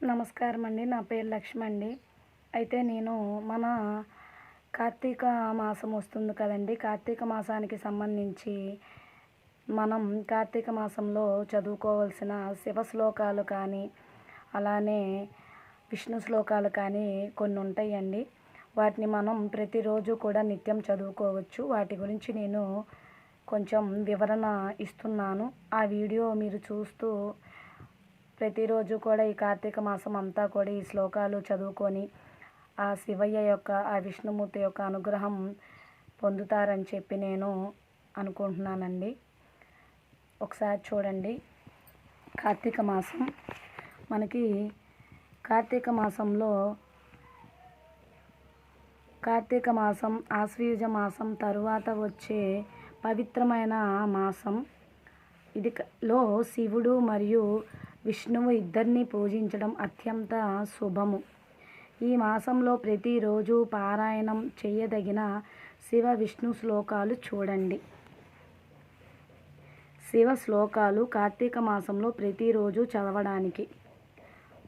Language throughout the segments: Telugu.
నమస్కారం అండి నా పేరు లక్ష్మి అండి అయితే నేను మన కార్తీక మాసం వస్తుంది కదండి. కార్తీక మాసానికి సంబంధించి మనం కార్తీక మాసంలో చదువుకోవాల్సిన శివ శ్లోకాలు కానీ అలానే విష్ణు శ్లోకాలు కానీ కొన్ని ఉంటాయండి. వాటిని మనం ప్రతిరోజు కూడా నిత్యం చదువుకోవచ్చు. వాటి గురించి నేను కొంచెం వివరణ ఇస్తున్నాను. ఆ వీడియో మీరు చూస్తూ ప్రతిరోజు కూడా ఈ కార్తీక మాసం అంతా కూడా ఈ శ్లోకాలు చదువుకొని ఆ శివయ్య యొక్క ఆ విష్ణుమూర్తి యొక్క అనుగ్రహం పొందుతారని చెప్పి నేను అనుకుంటున్నానండి. ఒకసారి చూడండి. కార్తీక మాసం మనకి కార్తీక మాసంలో కార్తీక మాసం ఆశ్వీజ మాసం తరువాత వచ్చే పవిత్రమైన మాసం. ఇది లో శివుడు మరియు విష్ణువు ఇద్దరిని పూజించడం అత్యంత శుభము. ఈ మాసంలో ప్రతిరోజు పారాయణం చేయదగిన శివ విష్ణు శ్లోకాలు చూడండి. శివ శ్లోకాలు కార్తీక మాసంలో ప్రతిరోజు చదవడానికి.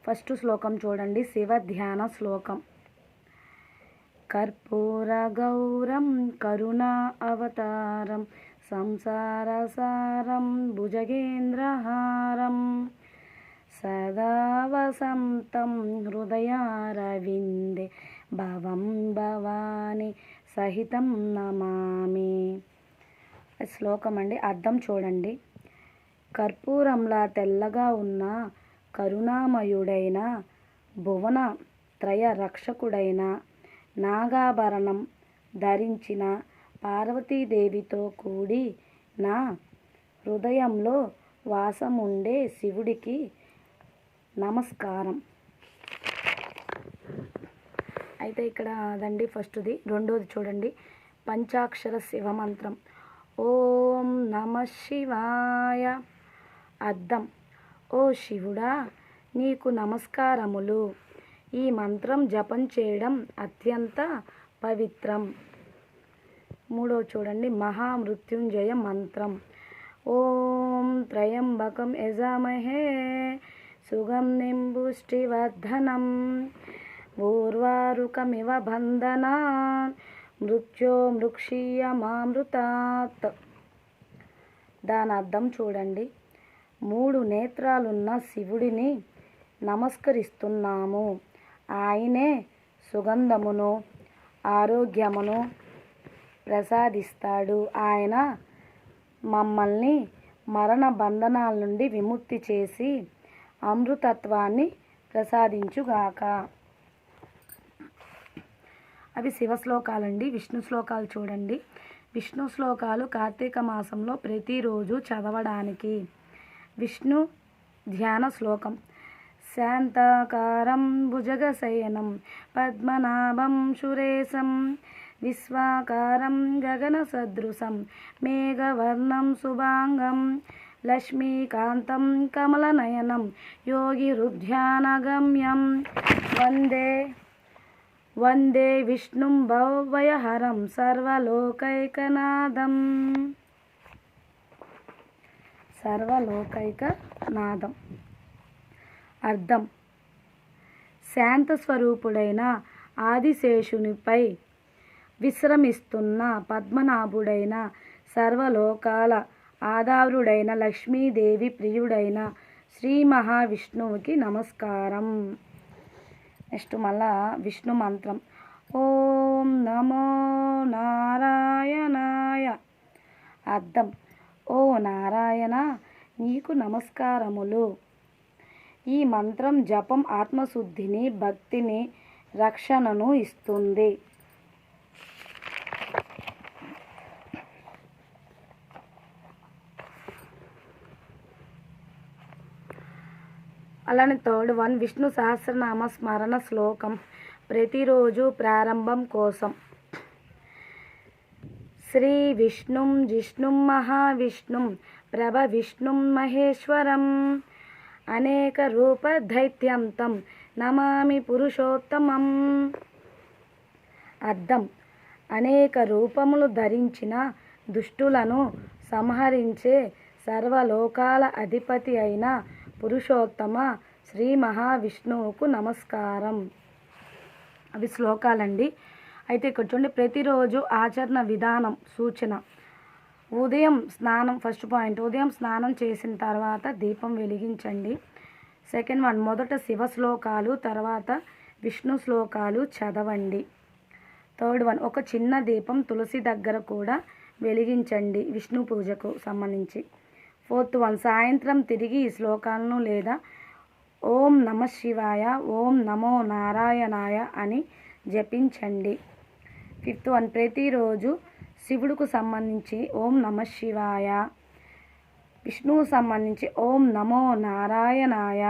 ఫస్ట్ శ్లోకం చూడండి శివ ధ్యాన శ్లోకం. కర్పూర గౌరం కరుణా అవతారం సంసారసారం భుజగేంద్రహారం. సదా వసంతం హృదయారవిందే. భవం భవాని సహితం నమామి. శ్లోకం అండి. అర్థం చూడండి. కర్పూరంలా తెల్లగా ఉన్న కరుణామయుడైన భువన త్రయ రక్షకుడైన నాగాభరణం ధరించిన పార్వతీదేవితో కూడి నా హృదయంలో వాసముండే శివుడికి నమస్కారం. అయితే ఇక్కడ అదండి ఫస్ట్ది. రెండోది చూడండి. పంచాక్షర శివమంత్రం ఓం నమ శివాయ. అర్థం ఓ శివుడా నీకు నమస్కారములు. ఈ మంత్రం జపం చేయడం అత్యంత పవిత్రం. మూడో చూడండి. మహామృత్యుంజయ మంత్రం. ఓం త్రయంబకం యజామహే. సుగం నింబుష్టివర్ధనం ఊర్వారుకమివ బంధనా. మృత్యో మృక్షీయమామృతాత్ దాని అర్థం చూడండి. మూడు నేత్రాలున్న శివుడిని నమస్కరిస్తున్నాము. ఆయనే సుగంధమును ఆరోగ్యమును ప్రసాదిస్తాడు. ఆయన మమ్మల్ని మరణ బంధనాల నుండి విముక్తి చేసి అమృతత్వాన్ని ప్రసాదించుగాక. అవి శివ శ్లోకాలండి విష్ణు శ్లోకాలు చూడండి. విష్ణు శ్లోకాలు కార్తీక మాసంలో ప్రతిరోజు చదవడానికి. విష్ణు ధ్యాన శ్లోకం. శాంతాకారం భుజగశయనం పద్మనాభం సురేశం విశ్వాకారం గగన సదృశం మేఘవర్ణం శుభాంగం లక్ష్మీకాంతం కమలనయనం యోగిరుధ్యానగమ్యం వందే వందే విష్ణుం భవభయహరం సర్వలోకైకనాదం సర్వలోకైకనాదం అర్థం. శాంత స్వరూపుడైన ఆదిశేషునిపై విశ్రమిస్తున్న పద్మనాభుడైన సర్వలోకాల ఆధారుడైన లక్ష్మీదేవి ప్రియుడైన శ్రీ మహావిష్ణువుకి నమస్కారం. నెక్స్ట్ మళ్ళా విష్ణు మంత్రం. ఓం నమో నారాయణాయ. అర్థం. ఓ నారాయణ నీకు నమస్కారములు. ఈ మంత్రం జపం ఆత్మశుద్ధిని భక్తిని రక్షణను ఇస్తుంది. అలానే థర్డ్ వన్ విష్ణు సహస్రనామ స్మరణ శ్లోకం ప్రతిరోజు ప్రారంభం కోసం. శ్రీ విష్ణుం జిష్ణుం మహావిష్ణుం ప్రభ విష్ణుం మహేశ్వరం. అనేక రూప దైత్యంతం నమామి పురుషోత్తమం. అర్థం అనేక రూపములు ధరించిన దుష్టులను సంహరించే సర్వలోకాల అధిపతి అయిన పురుషోత్తమ శ్రీ మహావిష్ణువుకు నమస్కారం. అవి శ్లోకాలండి. అయితే ఇక్కడ చూడండి ప్రతిరోజు ఆచరణ విధానం సూచన. ఉదయం స్నానం ఫస్ట్ పాయింట్ ఉదయం స్నానం చేసిన తర్వాత దీపం వెలిగించండి. సెకండ్ వన్ మొదట శివ శ్లోకాలు తర్వాత విష్ణు శ్లోకాలు చదవండి. థర్డ్ వన్ ఒక చిన్న దీపం తులసి దగ్గర కూడా వెలిగించండి విష్ణు పూజకు సంబంధించి. Fourth one. సాయంత్రం తిరిగి ఈ శ్లోకాలను లేదా ఓం నమ శివాయ ఓం నమో నారాయణాయ అని జపించండి. Fifth one. ప్రతిరోజు శివుడుకు సంబంధించి ఓం నమ శివాయ విష్ణువు సంబంధించి ఓం నమో నారాయణాయ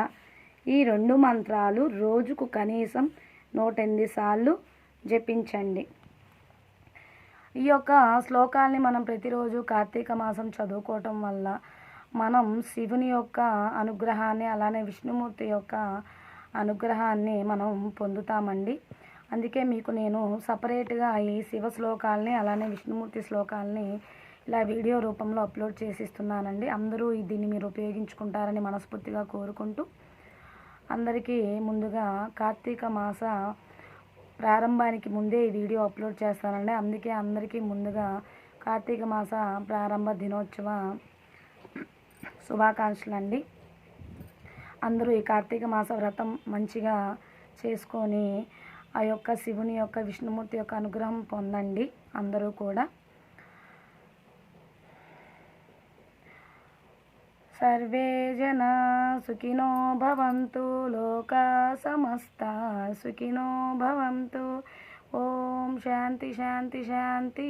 ఈ రెండు మంత్రాలు రోజుకు కనీసం నూట ఎనిమిది సార్లు జపించండి. ఈ యొక్క శ్లోకాల్ని మనం ప్రతిరోజు కార్తీక మాసం చదువుకోవటం వల్ల మనం శివుని యొక్క అనుగ్రహాన్ని అలానే విష్ణుమూర్తి యొక్క అనుగ్రహాన్ని మనం పొందుతామండి. అందుకే మీకు నేను సపరేట్గా ఈ శివ శ్లోకాలని అలానే విష్ణుమూర్తి శ్లోకాలని ఇలా వీడియో రూపంలో అప్లోడ్ చేసిస్తున్నానండి. అందరూ దీన్ని మీరు ఉపయోగించుకుంటారని మనస్ఫూర్తిగా కోరుకుంటూ అందరికీ ముందుగా కార్తీక మాస ప్రారంభానికి ముందే ఈ వీడియో అప్లోడ్ చేస్తానండి. అందుకే అందరికీ ముందుగా కార్తీక మాస ప్రారంభ దినోత్సవ శుభాకాంక్షలు అండి అందరూ ఈ కార్తీక మాస వ్రతం మంచిగా చేసుకొని ఆ యొక్క శివుని యొక్క విష్ణుమూర్తి యొక్క అనుగ్రహం పొందండి అందరూ కూడా. సర్వే జనా సుఖినో భవంతు లోకా సమస్త సుఖినో భవంతు. ఓం శాంతి శాంతి శాంతి.